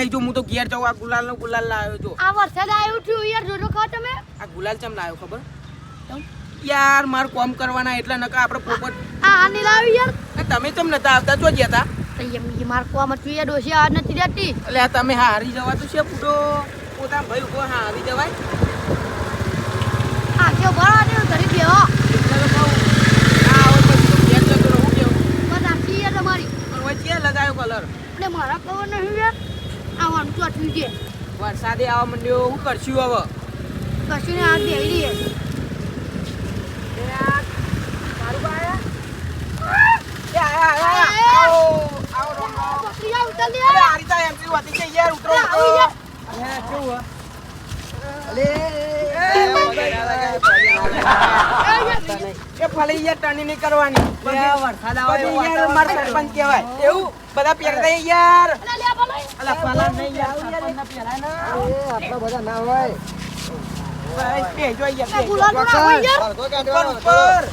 નહીં જો હું તો ઘેર જાઉં આ ગુલાલ નો ગુલાલ લાવ્યો જો. આ વરસાદ આવ્યું છું યાર જોજો ખા તમે? આ ગુલાલ ચમ લાવ્યો ખબર? યાર માર કોમ કરવાના એટલે નકા આપણે પોપટ. આ આ નહીં લાવ્યું યાર. આ તમે ચમ નતા આવતા? જો ગયા હતા તો માર કોમ હતું યાર ડોસી આ નથી રહેતી. એટલે આ તમે હારી જવા તો છે પૂડો પોતા ભાઈ ઊભો હા હારી જવાય. આ કેવો ભરા દે ઘડી બેહો. એટલે તો કહું. તો ઘેર જતો રહું કેવું? બસ આખી યાર તમારી. પણ વચ્ચે લગાયો કલર એટલે મારા કવર નહીં યાર. આવવાનું તો અટવી છે વરસાદે આવવા માંડ્યો શું કરશું હવે? કશું ને દેવી દે આ મારું બા આયા? એ આયા, આયા, આયા. આવો, આવો, રોમ, રોમ. બકરી આ ઉતર દે અરે, આ. રીતે એમ કેવું હતી કે યાર ઉતરો, અરે, ઉતરો. આવી જા. અરે, કેવું હે? એ ફલી યાર ટર્ની નહીં કરવાની. વરસાદ આવે મારા સરપંચ કહેવાય. એવું? બધા પહેરતા યાર. અલા લે બોલો અલા ફલા નહીં યાર. સરપંચના પહેરાય ના. ભાઈ, પહેરજો યાર, આ પહેરજો. ગુલાલ નો હોય યાર. ઉપર,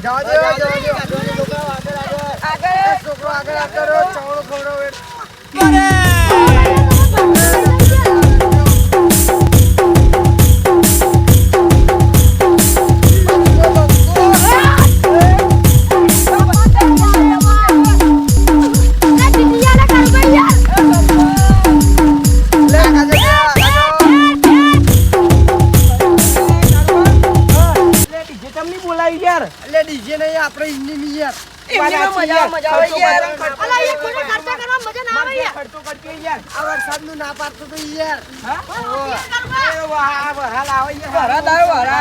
દો આગળ છોકરો આગળ આગળ. ચવડો ખવડો ના ખર્ચો કરજો યાર. આ વરસાદનું ના પાડતો તો યાર. હા? વહાલ આવે યાર. વહાલ આવ્યો વહાલ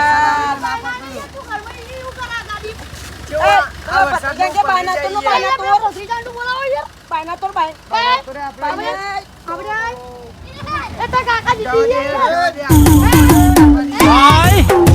તું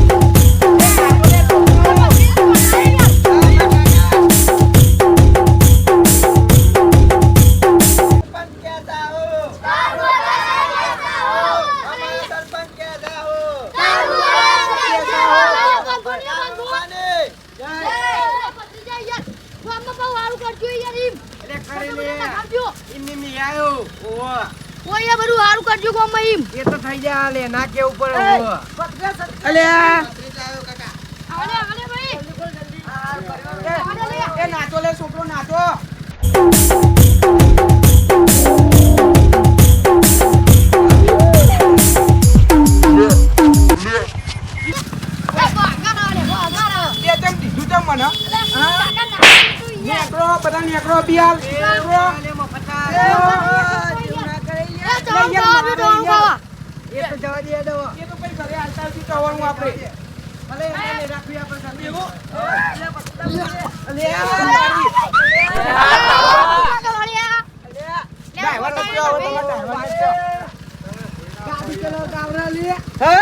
ગાડી ચલાવ ગાવરા લે. હે?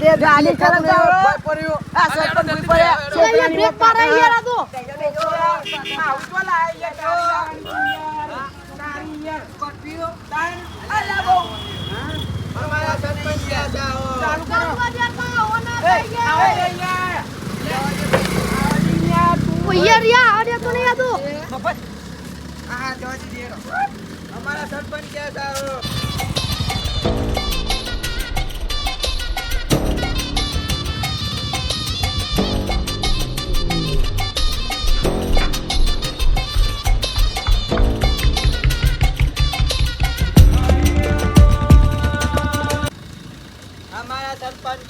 અરે ગાડી ચલાવ ગાવરા. પડ્યો. આ સરપંચ ભૂલ પડ્યા. અરે બ્રેક મારે યાર આ તો. ચાલુ કરો. યાર. યાર, દે તો નહીં આ હા, જવા દે હેરો. અમારા સરપંચ ક્યાં જાઓ?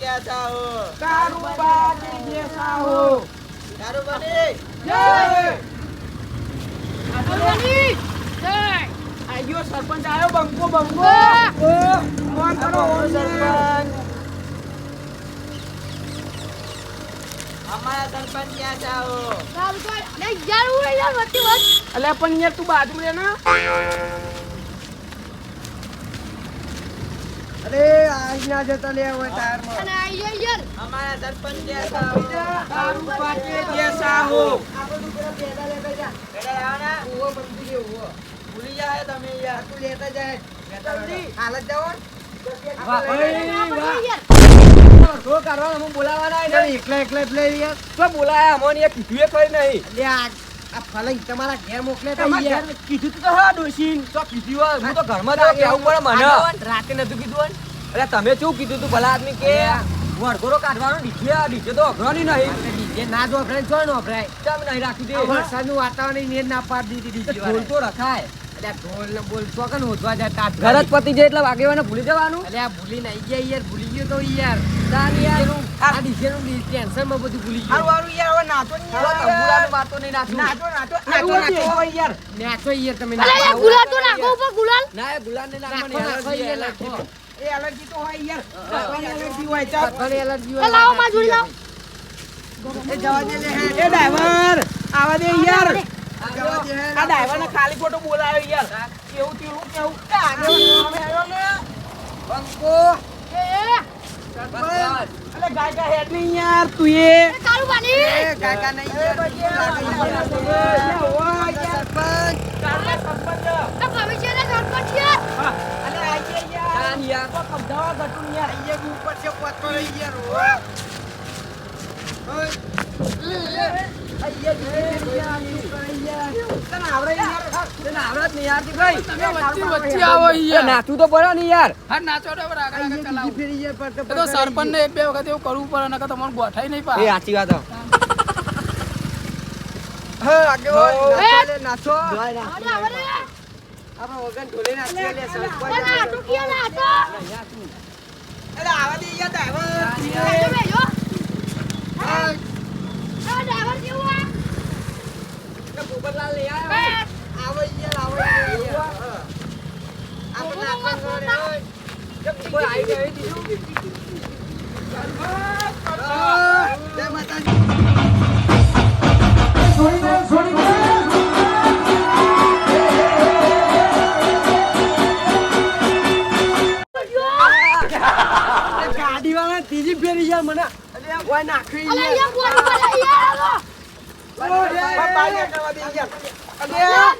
સરપંચ ક્યાં જાઓ? કારુબા કે બેસાઓ. દારૂ જય. કારુબાની જય. આ સરપંચ આવ્યો બંકો બંકો. ફોન કરો અમારું સરપંચ. અમારા સરપંચ ક્યાં જાઓ? અલ્યા પણ યાર તું બાજુ રે ને અરે આજ ના જતો લે તારમાં અને આ યાર યાર. અમારા સરપંચ ક્યાં જાઓ? કારુબા કે બેસાઓ. પેડા લાવવાના? ભૂલી જાય તમે યાર. તું લેતા જાય. જલ્દી. હાલત જાઓ ને? વાહ, ભાઈ, આ બધું વાહ. યાર. શું કરવાનું હું બોલાવાના તમે એકલા એકલા જ લઈ યાર. તો બોલાયા અમોને કીધું એ ખરી નહીં આ ફલંગ તમારા ઘેર મોકલે તો યાર. કીધું તો હા ડોશીન. તો કીધું હોય. હું તો ઘરમાં જ કેવું પડે મને. રાતે નતું કીધું અરે તમે શું કીધું તું ભલા આદમી કે? વરઘોડો કાઢવાનો ડીજે ડીજે તો અઘરાની નહીં. ડીજે ના જ વપરાય ચોય ન વપરાય. કેમ નહીં રાખ્યું દે. વરસાદનું વાતાવરણ ને ના પાડી દીધી ડીજે તો રખાય. ઘર જ એટલે વાગેવાને ભૂલી જવાનું. અલ્યા ભૂલી નાઈ ગયા યાર ભૂલી ગયો તો યાર. યાર. આ ડીજે ટેન્શનમાં બધું ભૂલી હારું હારું યાર હવે નાચો ને તંબુરાનું વાતો નહીં નાચો નાચો. નાચો નાચો. યાર. નાચો યાર તમે અરે યાર ગુલાલ તો નાખો ઉપર ગુલાલ. ના ગુલાલ ને નાખો, નાખો, યાર, નાખો. એ એલર્જી તો હોય યાર. નાખવાની એલર્જી હોય ચાલ બધાને એલર્જી હોય. લાવો માં જોડી લાવો. એ જવા દે લે. એ ડ્રાઈવર આવા દે યાર. આ ડ્રાઈવર ને ખાલી ખોટું બોલાયો યાર કેવું તેવું કેવું ને બંકો. એ, એ, સરપંચ. અલે ગાય કા હેડ નહીં યાર તું એ એ બાની. એ કાકા નહીં યાર. યાર. સરપંચ. સરપંચ છે. અહીંયા બી ઉપર છે પથ્થર રહી યાર. ઓય. યાર. નાચું તો પડે ને યાર હા નાચો તો સરપંચ ને બે વખત એવું કરવું પડે નકર તમારું ગોઠાઈ નહીં પડે સાચી વાત નાચો. આપણે વગર ઢોલે નાચીએ લે, સરપંચ. આવા દે યાર ગાડી વાળા ત્રીજી ફેરી યાર મને. ઓય નાખી અલે યાર. અહીંયા ગોળી પડે, અહીંયા આવો. ઓ, રે. બાય યાર કરવા દે યાર અલે આ.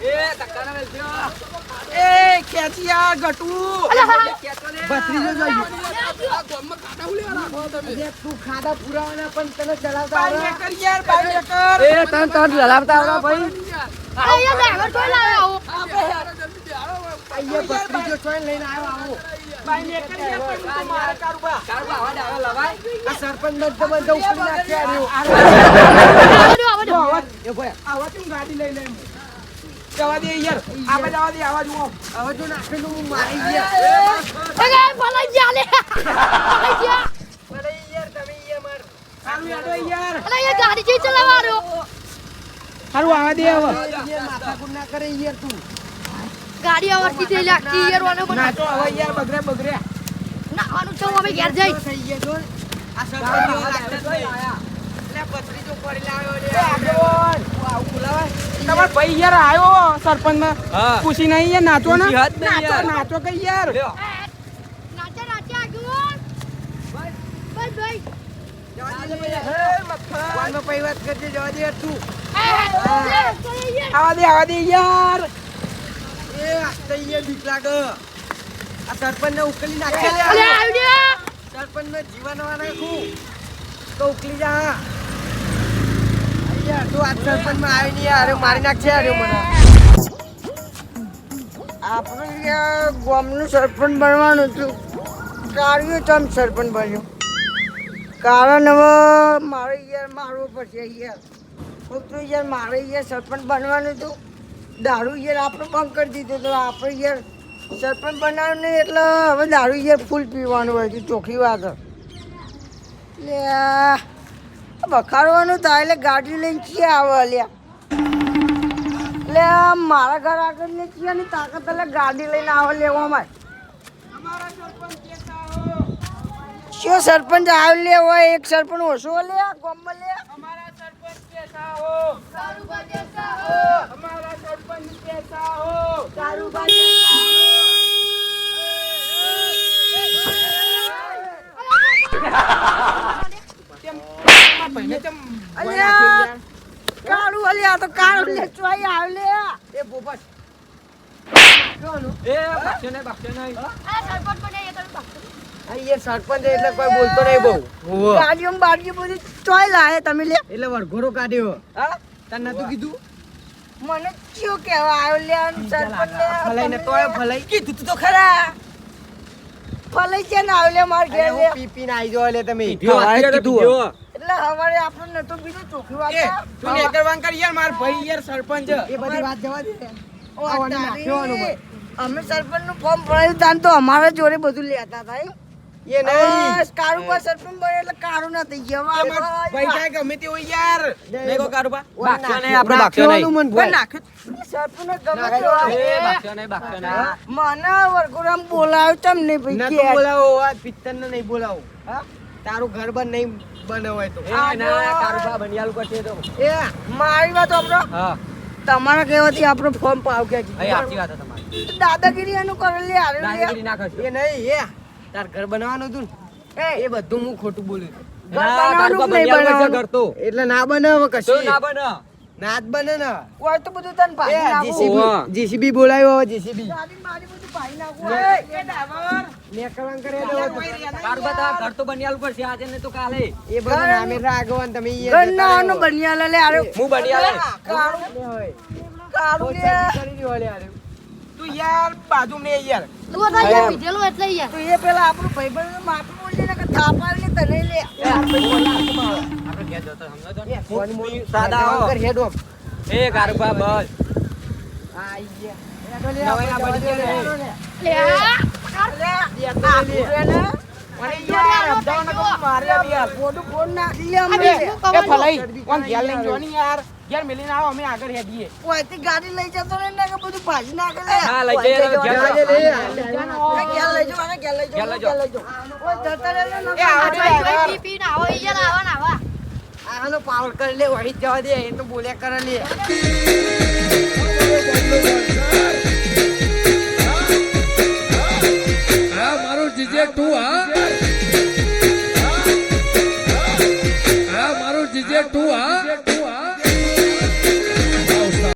એ ધક્કાના વેલજો. એ આ ગટુ. ભત્રીજો જોઈએ. આ ગામમાં કાંટા ઉલ્યા રાખો તમે તું ખાધા પુરાવાના પણ તને ચલાવતા આવડે? કર યાર બાય કર એ તન તન લલાવતા આવડા ભાઈ અહીંયા ડ્રાઈવર કોઈ લાવે આવો. લઈને આવ્યો કર યાર કારુબા આવા લવાય આ સરપંચ ને તો બધા ઉપરી નાખ્યા રહ્યો. આવો ગાડી ચલાવવાનું સારું આવા દે હવે. માથા ગુના કરે યાર તું. ગાડી આવડતી થઈ લાગતી યાર વાનો પણ તો હવે યાર બગરે બગરે નાવાનું છે અમે ઘેર જઈ. થઈ ગયા જો આ સરપંચ જેવા લાગતા જ નહીં. પથરી જો પડી લાવ્યો લે. આગેવાન. આવું બોલાવાય? તમાર ભાઈ યાર આવ્યો સરપંચમાં ખુશી નહીં યાર નાચો ને. નહીં નાચો નાચો કઈ યાર. લ્યો. નાચે નાચે આગળ. બસ ભાઈ જવા દે ભાઈ. વાત કરજે, જવા દે તું. આવા દે આવા દે યાર. એ, આ તો બીક લાગે. આ સરપંચને ઉકલી નાખે લે. સરપંચને જીવનવા નાખું. તો ઉકલી જા. તું આ સરપંચમાં આવી નહીં અરે મારી નાખશે અરે મને આપણે ગામનું સરપંચ બનવાનું હતું કાર્યો તમ સરપંચ બન્યું કારણ હવે મારે યાર મારવું પડશે યાર હું યાર મારે યાર સરપંચ બનવાનું હતું દારૂ યાર આપણે બંધ કરી દીધું તો આપણે યાર સરપંચ બનાવ્યું નહીં એટલે હવે દારૂ યાર ફૂલ પીવાનું હોય છે ચોખ્ખી વાત. છે. લે બખાડવાનું થાય એટલે ગાડી લઈને ક્યાં આવે અલ્યા એટલે આ મારા ઘર આગળ ને ક્યાં ની તાકાત એટલે ગાડી લઈને આવે લેવામાં શું સરપંચ આવે લે હોય? એક સરપંચ ઓછો લે ગામમાં લે. અમારા સરપંચ કેસા હો? અમારા સરપંચ કેસા હો કેમ તમારા ભાઈને કેમ અલ્યા કાળું. અલ્યા તો કાળું લે ચોઈ આવ્યો એ બોપસ એ ભાગશે નહીં, ભાગશે નહીં. આ સરપંચ બને એ તમે પાક્કું. સરપંચ એટલે કોઈ બોલતો નહીં બહુ. ગાડીઓ બાડીઓ બધી ચોય લાવે તમે લે એટલે વરઘોડો કાઢ્યો. હા? તને નતું કીધું? મને કયો કેવા આવ્યો? લે આમ સરપંચ લે ફલાઈ ને તોય ભલાઈ. કીધું તું તો ખરા. ભલાઈ છે ને આવ્યો લે માર ઘેર. લે પીપી ના આવી જો લે તમે. પીધો. એટલે હવારે આપણે નતો બીજો ચોખ્ખી વાત તું ને કરવાન કર યાર માર ભાઈ યાર સરપંચ. એ બધી વાત જવા દે. અમે સરપંચનું ફોર્મ ભરાયું તાન તો અમારા જોડે બધું લેતા હતા એ નહીં કાળું પર સરપંચ બને એટલે કાળું ના થઈ ગયા તમાર ગમે તે હોય યાર નહીં કહો કારુબા? ઓય ભાગશે નહીં, આપણે ભાગશે નહીં. નાખ્યોનું મન ભાઈ. સરપંચને ગમે તે હોય. એ નહીં, ભાગશે નહીં. મને વરઘોડામાં બોલાવ તમને ભાઈ કે બોલાવો આ પિત્તરને નહીં બોલાવો હા તારું ઘર બંધ નહીં બને હોય તો ના, કારુબા બનિયાલું કરશે તો. એ મારી વાત આપણો હા, તમારા કહેવાથી આપણો ફોર્મ પાવ કે અહીં સાચી વાત તમારી. દાદાગીરી એનું કરેલી આવે દાદાગીરી ના કરશો. એ નહીં એ તાર ઘર બનાવવાનું હતું ને એ બધું હું ખોટું બોલ્યું. હતું. ઘર ના, બનાવવાનું કારુબા કે નહીં બનિયાલું કરશે બનાવવાનું? ઘર તો. એટલે ના બને કશું. ના બને. ના બને ને. કોઈ તો બધું તને ભાઈ નાખું. જીસીબી બોલાવ્યો જીસીબી ગાડી મારી બધું ભાઈ નાખું. એ ડાબર નેકળવાન કરે કારુબા તારા ઘર તો બનિયાલું કરશે આજે નહીં તો બધું લે લે તું યાર. બાજુ ને યાર તું તો યાર પીધેલું એટલે યાર તું એ પેલા આપણું ભાઈબંધ માથું ઓળી ને કે થાપા લે. તને લે આપણે ઘેર જતો સમજો ને? ફોન સાદા હો. કર હેડ. ઓફ એ ગારબા બસ આઈ ગયા. નવાઈ ના બની ફોન ને. લે અમે એ ફલાઈ કોણ ધ્યાન લઈ જો યાર? ઘેર મેલીને આવો અમે આગળ હેડીએ. ગાડી લઈ જતો ને ને બધું ભાજી નાખે હા, લઈ જઈએ, ઘેર લઈ જઈએ. ઘેર લઈ જો અને ઘેર લઈ જો ઘેર લઈ જાઓ. ઓય, જતા રે ને. એ આવો આ ભાઈ ભાઈ પી ના આવો ઈ યાર આવા ના આવા આનો પાવર કરી લે વહી જવા દે એ તો બોલ્યા કરે લે. હા મારું જીજે તું હા?